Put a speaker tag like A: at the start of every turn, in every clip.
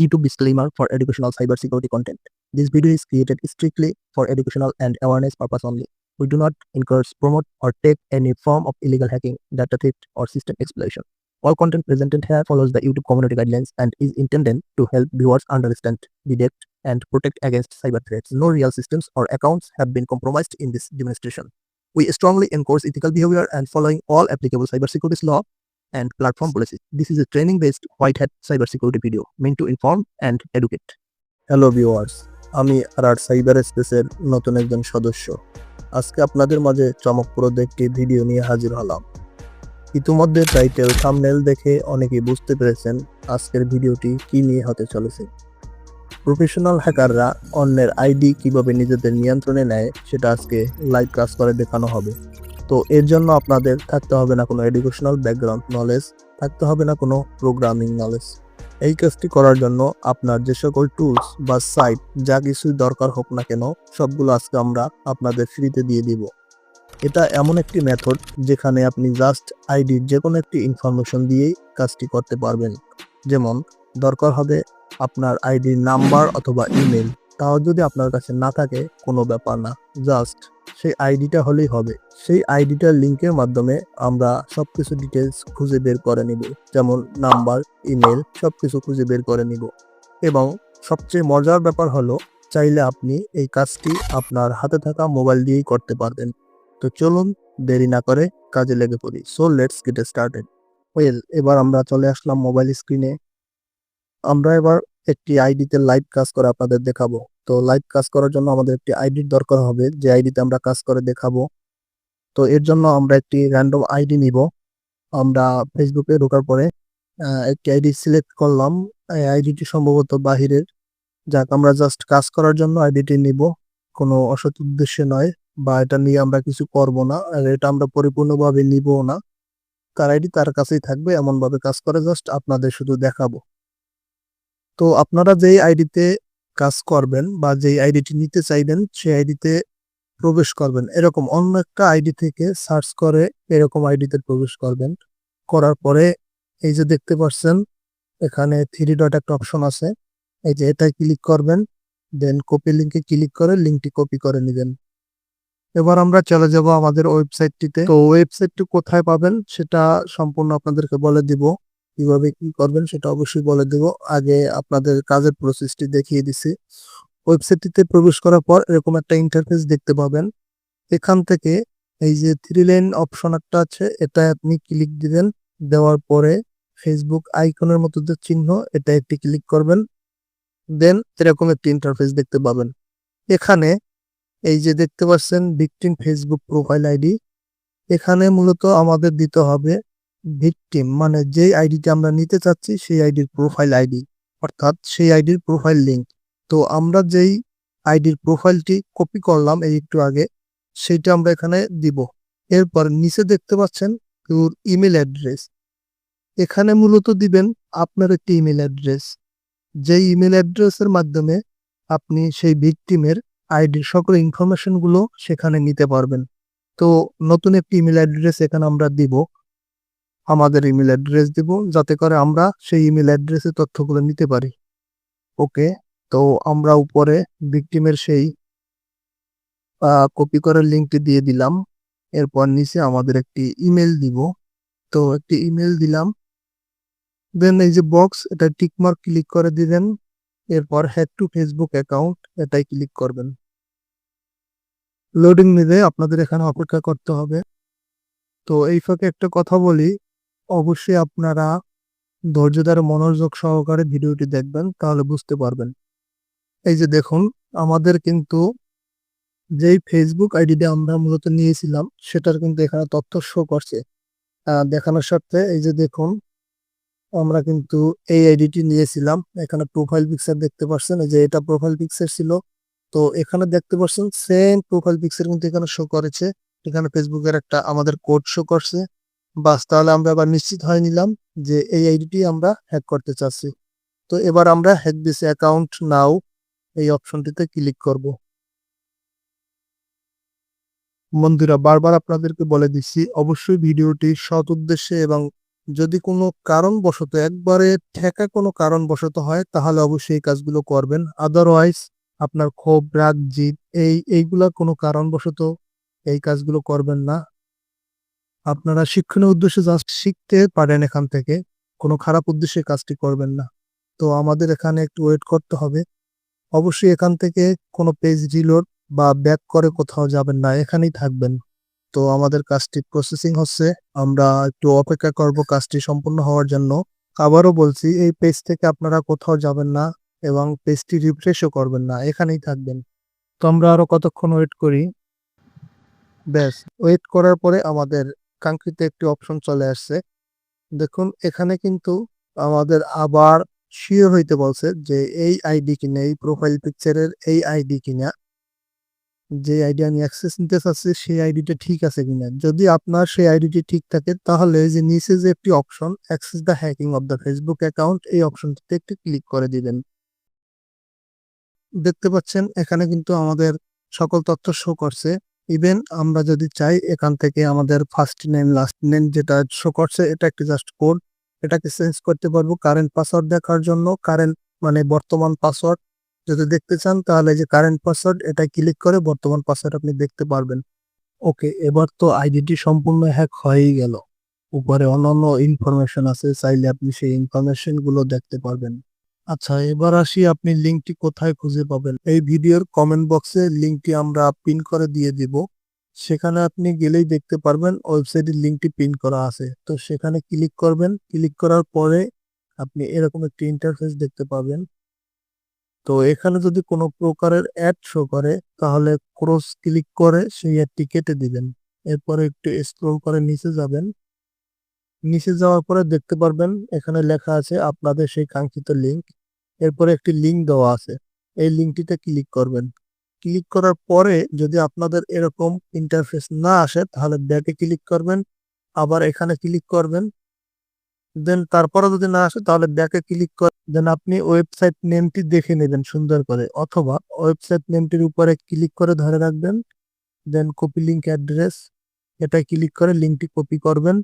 A: YouTube disclaimer for educational cybersecurity content. This video is created strictly for educational and awareness purpose only. We do not encourage, promote, or take any form of illegal hacking, data theft, or system exploitation. All content presented here follows the YouTube community guidelines and is intended to help viewers understand, detect, and protect against cyber threats. No real systems or accounts have been compromised in this demonstration. We strongly encourage ethical behavior and following all applicable cybersecurity law and platform policies. This is a training-based white hat cybersecurity video meant to inform and educate.
B: Hello viewers আমি আর আর cyber স্পেসের নতুন একজন সদস্য। আজকে আপনাদের মাঝে চমকপ্রদ একটি ভিডিও নিয়ে হাজির হলাম। ইতিমধ্যে টাইটেল থাম্বনেল দেখে অনেকেই বুঝতে পেরেছেন আজকের ভিডিওটি কি নিয়ে হতে চলেছে। প্রফেশনাল হ্যাকাররা অন্যের আইডি কীভাবে নিজেদের নিয়ন্ত্রণে নেয়, সেটা আজকে লাইভ ক্লাস করে দেখানো হবে। তো এর জন্য আপনাদের থাকতে হবে না কোনো এডুকেশনাল ব্যাকগ্রাউন্ড নলেজ থাকতে হবে না কোনো প্রোগ্রামিং নলেজ এই কাজটি করার জন্য আপনার যে সকল টুলস বা সাইট যা কিছুই দরকার হোক না কেন, সবগুলো আজকে আমরা আপনাদের ফ্রিতে দিয়ে দিব। এটা এমন একটি মেথড যেখানে আপনি জাস্ট আইডির যে কোনো একটি ইনফরমেশন দিয়েই কাজটি করতে পারবেন। যেমন, দরকার হবে আপনার আইডির নাম্বার অথবা ইমেল তাও যদি আপনার কাছে না থাকে, কোনো ব্যাপার না। জাস্ট সেই আইডিটা হলেই হবে। সেই আইডিটার লিঙ্কের মাধ্যমে আমরা সবকিছু ডিটেলস খুঁজে বের করে নিব। যেমন নাম্বার ইমেল সবকিছু খুঁজে বের করে নিব। এবং সবচেয়ে মজার ব্যাপার হলো, চাইলে আপনি এই কাজটি আপনার হাতে থাকা মোবাইল দিয়েই করতে পারবেন। তো চলুন, দেরি না করে কাজে লেগে পড়ি। So let's get started well এবার আমরা চলে আসলাম মোবাইল স্ক্রিনে আমরা এবার একটি আইডিতে লাইভ কাজ করে আপনাদের দেখাবো। তো লাইভ কাজ করার জন্য আমাদের একটি আইডির দরকার হবে, যে আইডিতে আমরা কাজ করে দেখাবো। তো এর জন্য আমরা একটি র্যান্ডম আইডি নিব। আমরা ফেসবুকে ঢোকার পরে একটি আইডি সিলেক্ট করলাম। এই আইডিটি সম্ভবত বাহিরের। যাক, আমরা জাস্ট কাজ করার জন্য আইডিটি নিব। কোনো অসৎ উদ্দেশ্যে নয়, বা এটা নিয়ে আমরা কিছু করব না, আর এটা আমরা পরিপূর্ণভাবে নিবও না। তার আইডি তার কাছেই থাকবে, এমনভাবে কাজ করে জাস্ট আপনাদের শুধু দেখাবো। তো আপনারা যেই আইডিতে কাজ করবেন বা যেই আইডিটি নিতে চাইবেন, সেই আইডিতে প্রবেশ করবেন। এরকম অন্য একটা আইডি থেকে সার্চ করে এরকম আইডিতে প্রবেশ করবেন। করার পরে এই যে দেখতে পাচ্ছেন, এখানে থ্রি ডট একটা অপশন আছে। এই যে এটাই ক্লিক করবেন দেন কপি লিঙ্কে ক্লিক করে লিঙ্কটি কপি করে নেবেন। এবার আমরা চলে যাব আমাদের ওয়েবসাইটটিতে তো ওয়েবসাইটটি কোথায় পাবেন, সেটা সম্পূর্ণ আপনাদেরকে বলে দিব। কীভাবে কি করবেন সেটা অবশ্যই বলে দিব। আগে আপনাদের কাজের প্রসেসটি দেখিয়ে দিছি। ওয়েবসাইটটিতে প্রবেশ করার পর এরকম একটা ইন্টারফেস দেখতে পাবেন। এখান থেকে এই যে থ্রি লাইন অপশন একটা আছে, এটা আপনি ক্লিক দিবেন। দেওয়ার পরে ফেসবুক আইকনের মতো যে চিহ্ন, এটা একটি ক্লিক করবেন। দেন এরকম একটি ইন্টারফেস দেখতে পাবেন। এখানে এই যে দেখতে পাচ্ছেন ভিকটিম ফেসবুক প্রোফাইল আইডি এখানে মূলত আমাদের দিতে হবে ভিকটিম মানে যেই আইডিটি আমরা নিতে চাচ্ছি, সেই আইডির প্রোফাইল আইডি অর্থাৎ সেই আইডির প্রোফাইল লিঙ্ক তো আমরা যেই আইডির প্রোফাইলটি কপি করলাম এই একটু আগে, সেটা আমরা এখানে দিব। এরপর নিচে দেখতে পাচ্ছেন ইউর ইমেল অ্যাড্রেস এখানে মূলত দিবেন আপনার একটি ইমেল অ্যাড্রেস যেই ইমেল অ্যাড্রেসের মাধ্যমে আপনি সেই ভিকটিমের আইডির সকল ইনফরমেশনগুলো সেখানে নিতে পারবেন। তো নতুন একটি ইমেল অ্যাড্রেস এখানে আমরা দিব। আমাদের ইমেল অ্যাড্রেস দিব, যাতে করে আমরা সেই ইমেল অ্যাড্রেসে তথ্যগুলো নিতে পারি। ওকে? তো আমরা উপরে ভিকটিমের সেই কপি করার লিঙ্কটি দিয়ে দিলাম। এরপর নিচে আমাদের একটি ইমেল দিব। তো একটি ইমেল দিলাম। দেন এই যে বক্স এটা টিকমার্ক ক্লিক করে দিবেন। এরপর হ্যাড টু ফেসবুক অ্যাকাউন্ট এটাই ক্লিক করবেন। লোডিং নিলে আপনাদের এখানে অপেক্ষা করতে হবে। তো এই ফাঁকে একটা কথা বলি। অবশ্যই আপনারা ধৈর্যধার, মনোযোগ সহকারে ভিডিওটি দেখবেন, তাহলে বুঝতে পারবেন। এই যে দেখুন, আমাদের কিন্তু যেই ফেসবুক আইডিটা আমরা মূলত নিয়েছিলাম, সেটার কিন্তু এখানে তথ্য শো করছে। দেখানোর সাথে এই যে দেখুন, আমরা কিন্তু এই আইডিটি নিয়েছিলাম। এখানে প্রোফাইল পিকচার দেখতে পাচ্ছেন যে এটা প্রোফাইল পিকচার ছিল। তো এখানে দেখতে পাচ্ছেন সেম প্রোফাইল পিকচার কিন্তু এখানে শো করেছে। এখানে ফেসবুকের একটা আমাদের কোড শো করছে। বাস, তাহলে আমরা আবার নিশ্চিত হয়ে নিলাম যে এই আইডিটি আমরা হ্যাক করতে চাচ্ছি। তো এবার আমরা হ্যাক দিস অ্যাকাউন্ট নাও এই অপশনটিতে ক্লিক করব। বন্ধুরা, বারবার আপনাদেরকে বলে দিচ্ছি, অবশ্যই ভিডিওটি সৎ উদ্দেশ্যে এবং যদি কোনো কারণবশত, একবারে ঠেকা কোনো কারণবশত হয়, তাহলে অবশ্যই এই কাজগুলো করবেন। আদারওয়াইজ আপনার ক্ষোভ, রাগ, জিদ, এই, এইগুলা কোনো কারণবশত এই কাজগুলো করবেন না। আপনারা শিক্ষণীয় উদ্দেশ্যে যা শিখতে পারেন এখান থেকে। কোনো খারাপ উদ্দেশ্যে কাজটি করবেন না। তো আমাদের এখানে একটু ওয়েট করতে হবে। অবশ্যই এখান থেকে কোনো পেজ রিলোড বা ব্যাক করে কোথাও যাবেন না, এখানেই থাকবেন। তো আমাদের কাজটি প্রসেসিং হচ্ছে। আমরা একটু অপেক্ষা করব কাজটি সম্পূর্ণ হওয়ার জন্য। আবারও বলছি, এই পেজ থেকে আপনারা কোথাও যাবেন না এবং পেজটি রিফ্রেশও করবেন না, এখানেই থাকবেন। তো আমরা আরও কতক্ষণ ওয়েট করি? ব্যাস ওয়েট করার পরে আমাদের কাঙ্ক্ষিত একটি অপশন চলে আসছে। দেখুন, এখানে কিন্তু আমাদের আবার শিওর হইতে বলছে যে, এই আইডি কিনা, এই প্রোফাইল পিকচারের এই আইডি কিনা। যে আইডি আমি অ্যাক্সেস নিতে চাচ্ছি, সেই আইডিটা ঠিক আছে কিনা। যদি আপনার সেই আইডিটি ঠিক থাকে, তাহলে যে নিচে যে একটি option access the hacking of the Facebook account এই অপশনটিতে একটি ক্লিক করে দিবেন। দেখতে পাচ্ছেন, এখানে কিন্তু আমাদের সকল তথ্য শো করছে। ইভেন আমরা যদি চাই এখান থেকে আমাদের ফার্স্ট নেম লাস্ট নেম যেটা শো করছে, এটা একটি জাস্ট কোড এটাকে চেঞ্জ করতে পারব কারেন্ট পাসওয়ার্ড দেখার জন্য। কারেন্ট মানে বর্তমান পাসওয়ার্ড যদি দেখতে চান তাহলে যে কারেন্ট পাসওয়ার্ড এটা ক্লিক করে বর্তমান পাসওয়ার্ড আপনি দেখতে পারবেন। ওকে এবার তো আইডিটি সম্পূর্ণ হ্যাক হয়েই গেল। উপরে অন্যান্য ইনফরমেশন আছে, চাইলে আপনি সেই ইনফরমেশনগুলো দেখতে পারবেন। আচ্ছা এবার আসি আপনি লিঙ্কটি কোথায় খুঁজে পাবেন। এই ভিডিওর কমেন্ট বক্সে লিঙ্কটি আমরা পিন করে দিয়ে দিব। সেখানে আপনি গেলেই দেখতে পারবেন ওয়েবসাইটের লিঙ্কটি পিন করা আছে। তো সেখানে ক্লিক করবেন। ক্লিক করার পরে আপনি এরকম একটি ইন্টারফেস দেখতে পাবেন। তো এখানে যদি কোনো প্রকারের অ্যাড শো করে, তাহলে ক্রস ক্লিক করে সেই অ্যাডটি কেটে দিবেন। এরপরে একটু স্ক্রল করে নিচে যাবেন। নিচে যাওয়ার পরে দেখতে পারবেন এখানে লেখা আছে আপনাদের সেই কাঙ্ক্ষিত লিঙ্ক এরপরে একটি লিঙ্ক দেওয়া আছে। এই লিঙ্কটিতে ক্লিক করবেন। ক্লিক করার পরে যদি আপনাদের এরকম ইন্টারফেস না আসে, তাহলে ব্যাকে ক্লিক করবেন। আবার এখানে ক্লিক করবেন। দেন তারপরে যদি না আসে, তাহলে ব্যাকে ক্লিক করে দেন আপনি ওয়েবসাইট নেমটি দেখে নেবেন সুন্দর করে। অথবা ওয়েবসাইট নেমটির উপরে ক্লিক করে ধরে রাখবেন। দেন কপি লিঙ্ক অ্যাড্রেস এটা ক্লিক করে লিঙ্কটি কপি করবেন।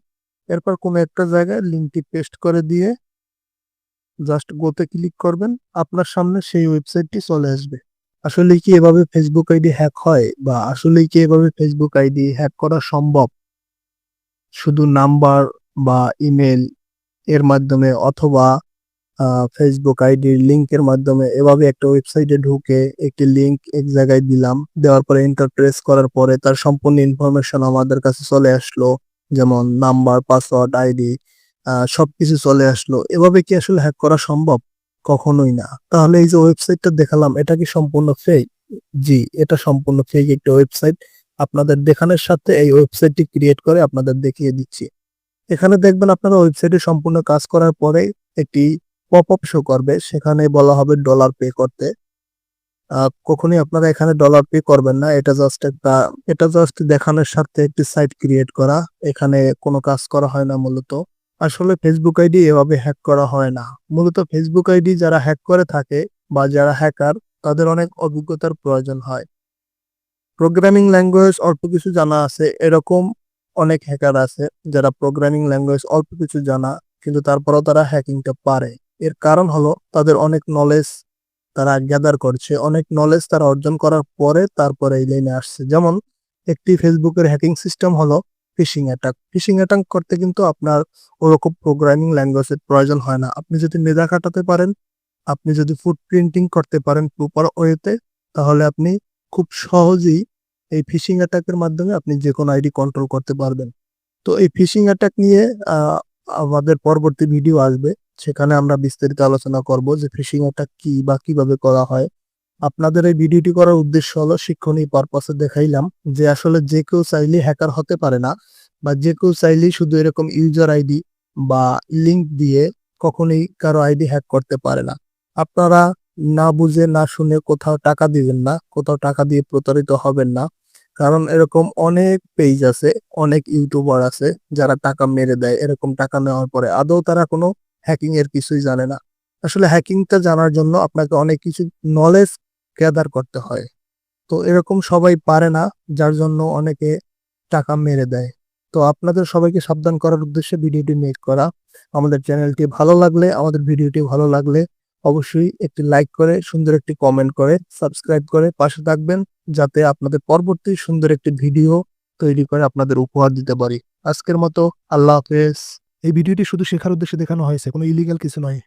B: এরপর কোনো একটা জায়গায় লিঙ্কটি পেস্ট করে দিয়ে জাস্ট গোতে ক্লিক করবেন, আপনার সামনে সেই ওয়েবসাইটটি চলে আসবে। আসলে কি এভাবে ফেসবুক আইডি হ্যাক হয় বা আসলে কি এভাবে ফেসবুক আইডি হ্যাক করা সম্ভব? শুধু নাম্বার বা ইমেল এর মাধ্যমে অথবা ফেসবুক আইডির লিঙ্কের মাধ্যমে এভাবে একটা ওয়েবসাইটে ঢুকে একটি লিঙ্ক এক জায়গায় দিলাম, দেওয়ার পরে এন্টার প্রেস করার পরে তার সম্পূর্ণ ইনফরমেশন আমাদের কাছে চলে আসলো। যেমন নাম্বার, পাসওয়ার্ড, আইডি সবকিছু চলে আসলো। এভাবে কি আসলে হ্যাক করা সম্ভব? কখনোই না। তাহলে এই যে ওয়েবসাইটটা দেখালাম, এটা কি সম্পূর্ণ ফেক জি, এটা সম্পূর্ণ ফেক একটা ওয়েবসাইট আপনাদের দেখানোর সাথে এই ওয়েবসাইটটি ক্রিয়েট করে আপনাদের দেখিয়ে দিচ্ছি। এখানে দেখবেন আপনারা ওয়েবসাইটে সম্পূর্ণ কাজ করার পরে একটি পপ আপ শো করবে। সেখানে বলা হবে ডলার পে করতে। কখনোই আপনারা এখানে ডলার পে করবেন না। এটা জাস্ট একটা, এটা জাস্ট দেখানোর সাথে একটি সাইট ক্রিয়েট করা। এখানে কোনো কাজ করা হয় না মূলত। আসলে ফেসবুক আইডি এভাবে হ্যাক করা হয় না। মূলত ফেসবুক আইডি যারা হ্যাক করে থাকে বা যারা হ্যাকার তাদের অনেক অভিজ্ঞতার প্রয়োজন হয়। প্রোগ্রামিং ল্যাঙ্গুয়েজ অল্প কিছু জানা আছে। এরকম অনেক হ্যাকার আছে যারা প্রোগ্রামিং ল্যাঙ্গুয়েজ অল্প কিছু জানা, কিন্তু তারপরেও তারা হ্যাকিংটা পারে। এর কারণ হলো তাদের অনেক নলেজ তারা গ্যাদার করছে। অনেক নলেজ তারা অর্জন করার পরে তারপরে এই লাইনে আসছে। যেমন একটি ফেসবুকের হ্যাকিং সিস্টেম হলো ফিশিং অ্যাটাক ফিশিং অ্যাটাক করতে কিন্তু আপনার ওরকম প্রোগ্রামিং ল্যাঙ্গুয়েজের প্রয়োজন হয় না। আপনি যদি মেধা কাটাতে পারেন, আপনি যদি ফুড প্রিন্টিং করতে পারেন প্রপার ওয়েতে তাহলে আপনি খুব সহজেই এই ফিশিং অ্যাটাকের মাধ্যমে আপনি যে কোনো আইডি কন্ট্রোল করতে পারবেন। তো এই ফিশিং অ্যাটাক নিয়ে আমাদের পরবর্তী ভিডিও আসবে। সেখানে আমরা বিস্তারিত আলোচনা করব যে ফিশিং অ্যাটাক কি বা কীভাবে করা হয়। আপনাদের এই ভিডিওটি করার উদ্দেশ্য হলো শিক্ষণীয় পারপাসে দেখাইলাম যে আসলে যে কেউ চাইলে হ্যাকার হতে পারে না বা যে কেউ চাইলেই শুধু এরকম ইউজার আইডি বা লিংক দিয়ে কখনোই কারও আইডি হ্যাক করতে পারে না। আপনারা না বুঝে না শুনে কোথাও টাকা দিবেন না, কোথাও টাকা দিয়ে প্রতারিত হবেন না। কারণ এরকম অনেক পেজ আছে, অনেক ইউটিউবার আছে যারা টাকা মেরে দেয়, এরকম টাকা নেওয়ার পরে। আদৌ তারা কোনো হ্যাকিং এর কিছুই জানে না। আসলে হ্যাকিংটা জানার জন্য আপনাকে অনেক কিছু নলেজ গ্যাদার করতে হয়। তো এরকম সবাই পারে না, যার জন্য অনেকে টাকা মেরে দেয়। তো আপনাদের সবাইকে সাবধান করার উদ্দেশ্যে ভিডিওটি মেক করা। আমাদের চ্যানেলটি ভালো লাগলে, আমাদের ভিডিওটি ভালো লাগলে অবশ্যই একটি লাইক করে, সুন্দর একটি কমেন্ট করে সাবস্ক্রাইব করে পাশে থাকবেন, যাতে আপনাদের পরবর্তী সুন্দর একটি ভিডিও তৈরি করে আপনাদের উপহার দিতে পারি। আজকের মতো আল্লাহ হাফেজ।
C: এই ভিডিওটি শুধু শেখার উদ্দেশ্যে দেখানো হয়েছে কোনো ইলিগাল কিছু নয়।